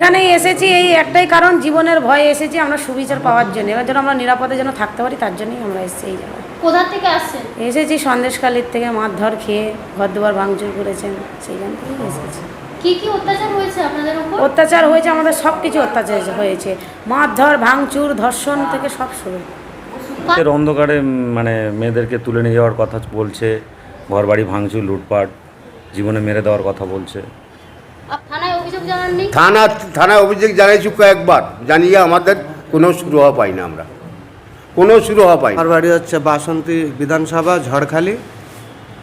এখানে এসেছি এই একটাই কারণ জীবনের ভয়ে এসেছি আমরা সুবিচার পাওয়ার জন্য। এবার যেন আমরা নিরাপদে যেন থাকতে পারি তার জন্যই আমরা এসেছি এই জায়গায়। কোথা থেকে আসছেন? এসেছি সন্দেশকালীর থেকে মারধর খেয়ে ঘর দুয়ার ভাঙচুর করেছেন সেইখান থেকেই এসেছি। কি কি অত্যাচার হয়েছে আপনাদের উপর? অত্যাচার হয়েছে আমাদের সব কিছু অত্যাচার হয়েছে। মারধর ভাঙচুর ধর্ষণ থেকে সব শুরু। এর অন্ধকারে মানে মেয়েদেরকে তুলে নিয়ে যাওয়ার কথা বলছে ঘর বাড়ি ভাঙচুর লুটপাট জীবনে মেরে দেওয়ার কথা বলছে। থানা থানায় অভিযোগ জানিয়েছি কয়েকবার। জানিয়ে আমাদের কোনো শুরু হওয়া পাই না আমরা। কোনো শুরু হওয়া পাই আমার বাড়ি হচ্ছে বাসন্তী বিধানসভা ঝড়খালি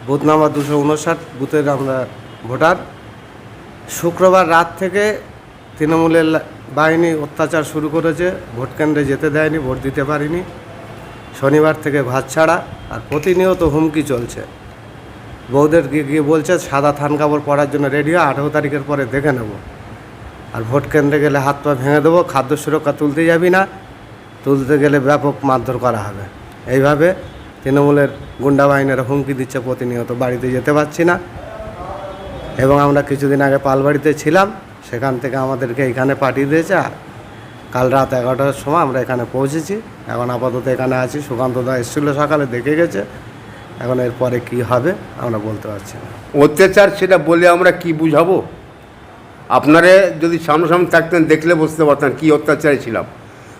বুথ নাম্বার দুশো উনষাট বুথের আমরা ভোটার। শুক্রবার রাত থেকে তৃণমূলের বাহিনী অত্যাচার শুরু করেছে। ভোট কেন্দ্রে যেতে দেয়নি ভোট দিতে পারিনি। শনিবার থেকে ভাত ছাড়া। আর প্রতিনিয়ত হুমকি চলছে। বউদের গিয়ে বলছে? সাদা থান কাপড় পরার জন্য রেডি হয় আঠেরো তারিখের পরে দেখে নেব। আর ভোট কেন্দ্রে গেলে হাত পা ভেঙে দেবো, খাদ্য সুরক্ষা তুলতে যাবি না। তুলতে গেলে ব্যাপক মারধর করা হবে। এইভাবে তৃণমূলের গুন্ডা বাহিনীরা হুমকি দিচ্ছে প্রতিনিয়ত, বাড়িতে যেতে পারছি না। এবং আমরা কিছুদিন আগে পালবাড়িতে ছিলাম, সেখান থেকে আমাদেরকে এখানে পাঠিয়ে দিয়েছে। আর কাল রাত এগারোটার সময় আমরা এখানে পৌঁছেছি। এখন আপাতত এখানে আছি। সুকান্ত দা এসেছিল সকালে, দেখে গেছে। এখন এরপরে কি হবে আমরা বলতে পারছি না। অত্যাচার সেটা বলে আমরা কি বুঝাবো? আপনারা যদি সামনাসামনি থাকতেন দেখলে বুঝতে পারতেন কি অত্যাচারে ছিলাম।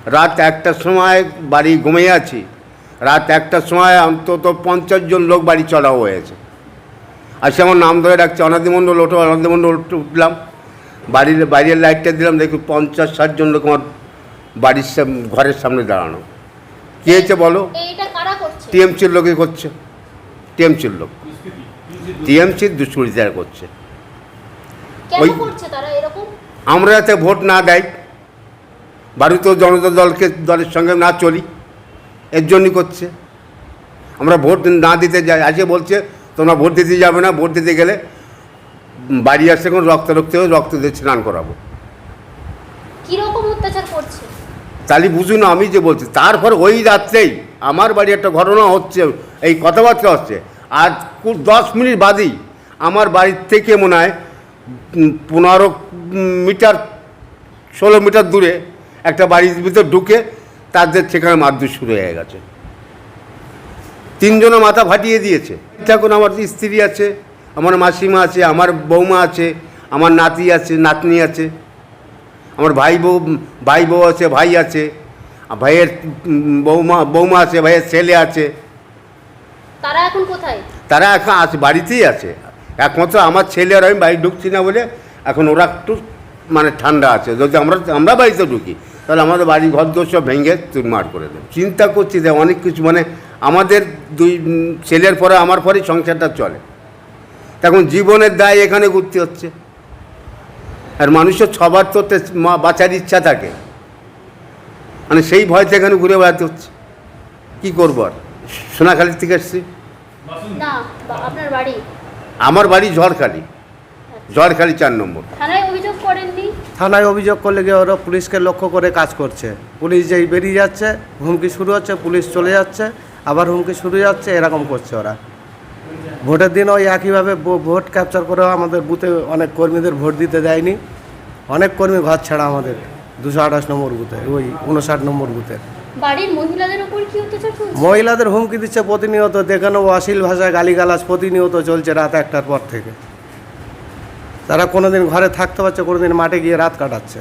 রাত একটার সময় বাড়ি ঘুমিয়ে আছি। রাত একটার সময় অন্তত পঞ্চাশ জন লোক বাড়ি চড়াও হয়েছে। আসে আমার নাম ধরে ডাকছে অনাদিমণ্ডল ওঠো অনাদিমণ্ডল উঠলাম। বাড়ির বাইরের লাইটটা দিলাম দেখি পঞ্চাশ ষাট জন লোক আমার বাড়ির সাম- ঘরের সামনে দাঁড়ানো। কী হয়েছে বলো? এইটা কারা করছে? টিএমসির লোকে করছে। টিএমসির লোক। টিএমসির করছে। কেন ওই- করছে তারা আমরা যাতে ভোট না দেয় ভারতীয় জনতা দলকে দলের সঙ্গে না চলি এর জন্যই করছে। আমরা ভোট না দিতে যাই আজকে বলছে তোমরা ভোট দিতে যাবে না ভোট দিতে গেলে বাড়ি আসছে এখন রক্ত রক্ত হয়ে রক্ত দিয়ে স্নান করাবো। কি রকম অত্যাচার করছে? তাহলে বুঝুন আমি যে বলছি তারপর ওই রাত্রেই আমার বাড়ি একটা ঘটনা হচ্ছে, এই কথাবার্তা হচ্ছে। আর দশ মিনিট বাদেই আমার বাড়ির থেকে মনে হয় পনেরো মিটার, ষোলো মিটার দূরে একটা বাড়ির ভিতর ঢুকে তাদের সেখানে মারধর শুরু হয়ে গেছে। তিনজনে মাথা ফাটিয়ে দিয়েছে। এখন আমার স্ত্রী আছে, আমার মাসিমা আছে, আমার বৌমা আছে, আমার নাতি আছে, নাতনি আছে, আমার ভাই বউ ভাই বউ আছে, ভাই আছে। ভাইয়ের বৌমা বৌমা আছে ভাইয়ের ছেলে আছে। তারা এখন কোথায়? তারা এখন আছে বাড়িতেই আছে। একমাত্র আমার ছেলে আর আমি বাড়ি ঢুকছি না বলে এখন ওরা একটু মানে ঠান্ডা আছে। যদি আমরা আমরা বাড়িতে ঢুকি তাহলে আমাদের বাড়ি ঘর দোর সব ভেঙে চুরমার করে দেবে। চিন্তা করছি যে অনেক কিছু মানে আমাদের দুই ছেলের পরে আমার পরেই সংসারটা চলে। তখন জীবনের দায় এখানে ঘুরতে হচ্ছে। আর মানুষের সবার তো বাঁচার ইচ্ছা থাকে। মানে সেই ভয়তে এখানে ঘুরে বেড়াতে হচ্ছে। কী করব আর? সোনাখালির থেকে এসছি। না বা- আপনার বাড়ি? আমার বাড়ি ঝড়খালি। ঝড়খালি চার নম্বর। থানায় অভিযোগ করেননি? থানায় অভিযোগ করলে গিয়ে ওরা পুলিশকে লক্ষ্য করে কাজ করছে। পুলিশ যেই বেরিয়ে যাচ্ছে হুমকি শুরু হচ্ছে পুলিশ চলে যাচ্ছে আবার হুমকি শুরু যাচ্ছে এরকম করছে ওরা। ভোটের দিন ওই একইভাবে ভোট ক্যাপচার করেও আমাদের বুথে অনেক কর্মীদের ভোট দিতে দেয়নি। অনেক কর্মী ঘর ছাড়া আমাদের। দুশো আঠাশ নম্বর বুথে ওই উনষাট নম্বর বুথে। বাড়ির মহিলাদের উপর কি অত্যাচার চলছে? মহিলাদের হুমকি দিচ্ছে প্রতিনিয়ত দেখানো অশ্লীল ভাষায় গালিগালাজ প্রতিনিয়ত চলছে রাত একটার পর থেকে। তারা কোনোদিন ঘরে থাকতে পারছে কোনোদিন মাঠে গিয়ে রাত কাটাচ্ছে।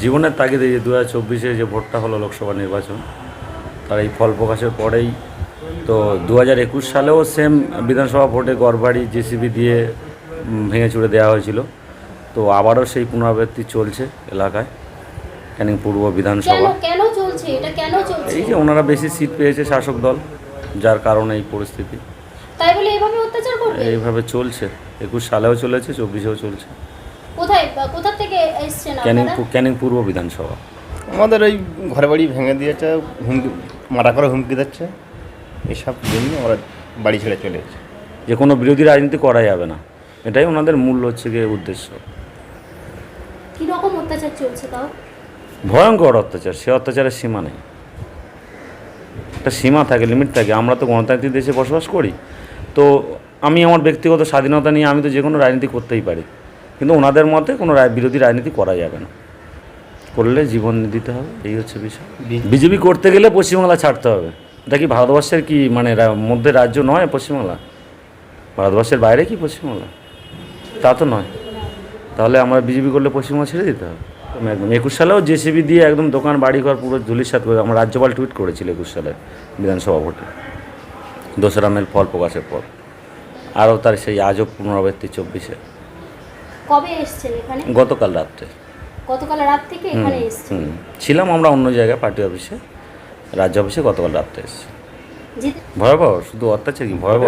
জীবনের তাগিদে যে দু হাজার চব্বিশে যে ভোটটা হলো লোকসভা নির্বাচন তার এই ফল প্রকাশের পরেই তো দু হাজার একুশ সালেও সেম বিধানসভা ভোটে গড়বাড়ি জেসিবি দিয়ে ভেঙে চুড়ে দেওয়া হয়েছিল। তো আবারও সেই পুনরাবৃত্তি চলছে এলাকায় ক্যানিং পূর্ব বিধানসভা। কেন চলছে? এটা কেন চলছে? এই যে ওনারা বেশি সিট পেয়েছে শাসক দল যার কারণে এই পরিস্থিতি। তাই বলে এভাবে অত্যাচার করবে? এইভাবে চলছে। একুশ সালেও চলেছে চব্বিশেও চলছে। কোথায় কোথা থেকে এসছেন ক্যানিং ক্যানিং পূর্ব বিধানসভা। আমাদের ওই ঘরে বাড়ি ভেঙে দিয়েছে হুমকি মারা করে হুমকি দিচ্ছে। এইসব জন্য আমরা বাড়ি ছেড়ে চলে যে কোনো বিরোধী রাজনীতি করা যাবে না। এটাই ওনাদের মূল হচ্ছে গিয়ে উদ্দেশ্য। কি রকম অত্যাচার চলছে তাও? ভয়ঙ্কর অত্যাচার সে অত্যাচারের সীমা নেই। একটা সীমা থাকে লিমিট থাকে। আমরা তো গণতান্ত্রিক দেশে বসবাস করি। তো আমি আমার ব্যক্তিগত স্বাধীনতা নিয়ে আমি তো যে কোনো রাজনীতি করতেই পারি। কিন্তু ওনাদের মতে কোনো বিরোধী রাজনীতি করা যাবে না। করলে জীবন দিতে হবে এই হচ্ছে বিষয়। বিজেপি করতে গেলে পশ্চিমবাংলা ছাড়তে হবে। এটা কি ভারতবর্ষের কি মানে মধ্যে রাজ্য নয় পশ্চিমবাংলা? ভারতবর্ষের বাইরে কি পশ্চিমবাংলা? তা তো নয়। তাহলে আমরা বিজেপি করলে পশ্চিমবঙ্গ ছেড়ে দিতে হবে? একদম একুশ সালেও জেসিবি দিয়ে একদম দোকান বাড়িঘর পুরো ধুলিসাত করে আমার রাজ্যপাল টুইট করেছিল একুশ সালে বিধানসভা ভোটে। দোসরা মেল ফল প্রকাশের পর। আরও তার সেই আজও পুনরাবৃত্তি চব্বিশে। কবে এসছেন এখানে? গতকাল রাত্রে। গতকাল রাত থেকে এখানে এসছেন? ছিলাম আমরা অন্য জায়গায় পার্টি অফিসে রাজ্য অফিসে গতকাল রাত্রে এসেছি। ভয়াবহ শুধু অত্যাচার কি? ভয়াবহ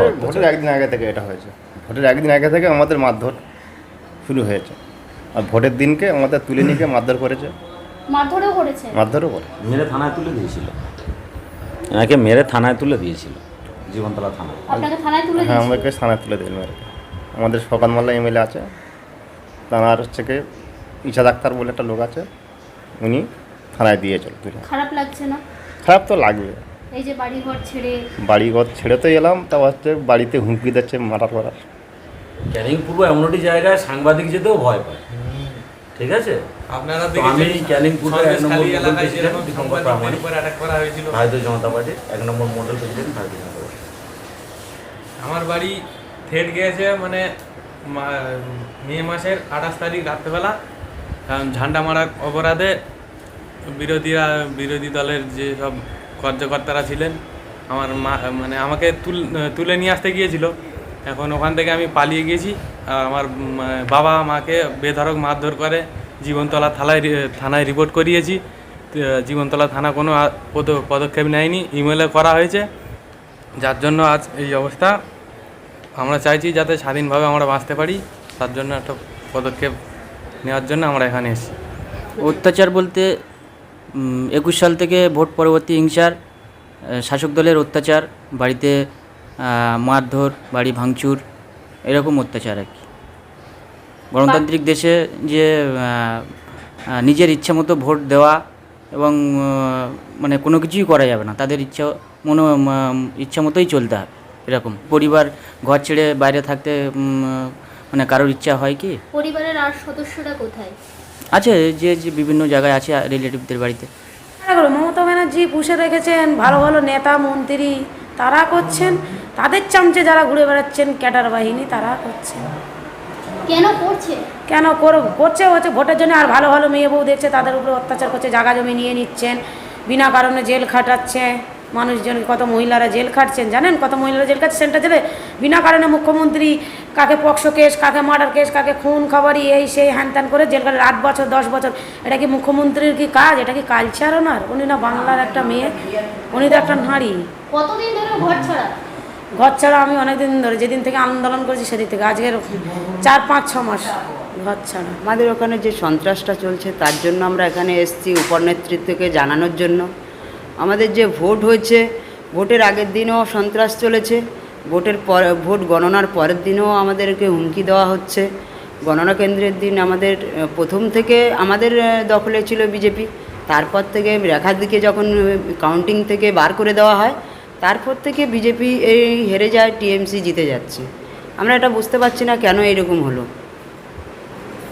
একদিন আগে থেকে এটা হয়েছে। ভোটের একদিন আগে থেকে আমাদের মারধর শুরু হয়েছে। আর ভোটের দিনকে আমাদের তুলে নিয়ে গিয়ে মারধর করেছে। মারধরেও করেছে। মারধরও করে। মেরে থানায় তুলে দিয়েছিল। এনাকে মেরে থানায় তুলে দিয়েছিল জীবনতলা থানায়। আপনাকে থানায় তুলে হ্যাঁ আমাকে থানায় তুলে দিল মেরে। আমাদের সকাল মাল্লা এমএলএ আছে। তার হচ্ছে কি ইশা ডাক্তার বলে একটা লোক আছে উনি থানায় দিয়েছিল তুলে। খারাপ লাগছে না? খারাপ তো লাগবে। এই যে বাড়ি ঘর ছেড়ে বাড়ি ঘর ছেড়ে তো এলাম তা হচ্ছে বাড়িতে হুমকি দিচ্ছে মারার করার ক্যানিং পূর্ব এমন একটি জায়গায় সাংবাদিক যেতেও ভয় পায়। ঠিক আছে? আপনারা আমি ক্যানিং পূর্ব এক নম্বর প্রেসিডেন্ট দীপঙ্কর প্রামাণিক। হয়েছিল। ভারতীয় জনতা পার্টি এক নম্বর মডেল প্রেসিডেন্ট ভারতীয় জনতা পার্টি। আমার বাড়ি থেট গিয়েছে মানে মা- মে মাসের আঠাশ তারিখ রাত্রেবেলা। কারণ ঝান্ডা মারা অপরাধে বিরোধীরা বিরোধী দলের যে সব কার্যকর্তারা ছিলেন আমার মা মানে আমাকে তুল তুলে নিয়ে আসতে গিয়েছিল। এখন ওখান থেকে আমি পালিয়ে আর আমার বাবা মাকে বেধড়ক মারধর করে, জীবনতলা থালায় থানায় রিপোর্ট করিয়েছি। জীবনতলা থানা কোনো পদ- পদক্ষেপ নেয়নি ইমেলে করা হয়েছে। যার জন্য আজ এই অবস্থা। আমরা চাইছি যাতে স্বাধীনভাবে আমরা বাঁচতে পারি, তার জন্য একটা পদক্ষেপ নেওয়ার জন্য আমরা এখানে এসেছি। অত্যাচার বলতে একুশ সাল থেকে ভোট পরবর্তী হিংসার শাসক দলের অত্যাচার, বাড়িতে মারধর বাড়ি ভাঙচুর এরকম অত্যাচার আর কি। গণতান্ত্রিক দেশে যে নিজের ইচ্ছে মতো ভোট দেওয়া এবং মানে কোনো কিছুই করা যাবে না তাদের ইচ্ছা মনো ইচ্ছা মতোই চলতে হবে এরকম। পরিবার ঘর ছেড়ে বাইরে থাকতে মানে কারোর ইচ্ছা হয় কি? পরিবারের আর সদস্যরা কোথায়? আছে যে যে বিভিন্ন জায়গায় আছে রিলেটিভদের বাড়িতে। মমতা ব্যানার্জি পুষে রেখেছেন ভালো ভালো নেতা মন্ত্রী তারা করছেন তাদের চামচে যারা ঘুরে বেড়াচ্ছেন ক্যাডার বাহিনী তারা করছেন। কেন করছে? কেন কর- করছে হচ্ছে ভোটের জন্য আর ভালো ভালো মেয়ে বউ দেখছে তাদের উপরে অত্যাচার করছে জাগা জমি নিয়ে নিচ্ছেন বিনা কারণে জেল খাটাচ্ছে মানুষজন কত মহিলারা জেল খাটছেন জানেন কত মহিলারা জেল খাটছে সেন্টার জেলে? বিনা কারণে মুখ্যমন্ত্রী কাকে পক্সো কেস কাকে মার্ডার কেস কাকে খুন খাবারি এই সেই হ্যান ত্যান করে জেল খাটে আট বছর দশ বছর। এটা কি মুখ্যমন্ত্রীর কি কাজ? এটা কি কালচার ওনার উনি না বাংলার একটা মেয়ে উনি তো একটা নারী। কতদিন ধরে ঘর ছাড়া? ঘর ছাড়া আমি অনেকদিন ধরে যেদিন থেকে আন্দোলন করেছি সেদিন থেকে আজকের চার পাঁচ ছ মাস ঘর ছাড়া। আমাদের ওখানে যে সন্ত্রাসটা চলছে তার জন্য আমরা এখানে এসেছি উপনেতৃত্বকে জানানোর জন্য। আমাদের যে ভোট হয়েছে ভোটের আগের দিনও সন্ত্রাস চলেছে। ভোটের পর ভোট গণনার পরের দিনও আমাদেরকে হুমকি দেওয়া হচ্ছে। গণনা কেন্দ্রের দিন আমাদের প্রথম থেকে আমাদের দখলে ছিল বিজেপি। তারপর থেকে রেখার দিকে যখন কাউন্টিং থেকে বার করে দেওয়া হয় তারপর থেকে বিজেপি এই হেরে যায় টিএমসি জিতে যাচ্ছে। আমরা এটা বুঝতে পারছি না কেন এরকম হলো।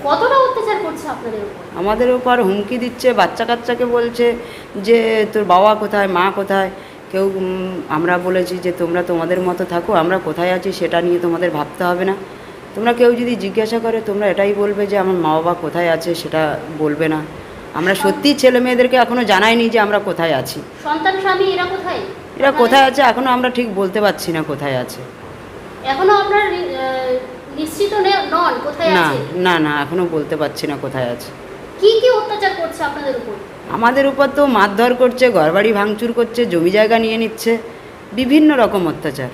কতটা অত্যাচার করছে আপনাদের আমাদের উপর হুমকি দিচ্ছে বাচ্চা কাচ্চাকে বলছে যে তোর বাবা কোথায় মা কোথায়? কেউ আমরা বলেছি যে তোমরা তোমাদের মতো থাকো আমরা কোথায় আছি সেটা নিয়ে তোমাদের ভাবতে হবে না। তোমরা কেউ যদি জিজ্ঞাসা করে তোমরা এটাই বলবে যে আমার মা বাবা কোথায় আছে সেটা বলবে না। আমরা সত্যিই ছেলে মেয়েদেরকে এখনও জানাইনি যে আমরা কোথায় আছি। সন্তান স্বামী এরা কোথায়? এরা কোথায় আছে এখনও আমরা ঠিক বলতে পারছি না কোথায় আছে। এখনও আপনার নিশ্চিত নন কোথায় না আছে? না না এখনও বলতে পারছি না কোথায় আছে। কি কি অত্যাচার করছে আপনাদের উপর? আমাদের উপর তো মারধর করছে, ঘরবাড়ি ভাঙচুর করছে, জমি জায়গা নিয়ে নিচ্ছে, বিভিন্ন রকম অত্যাচার।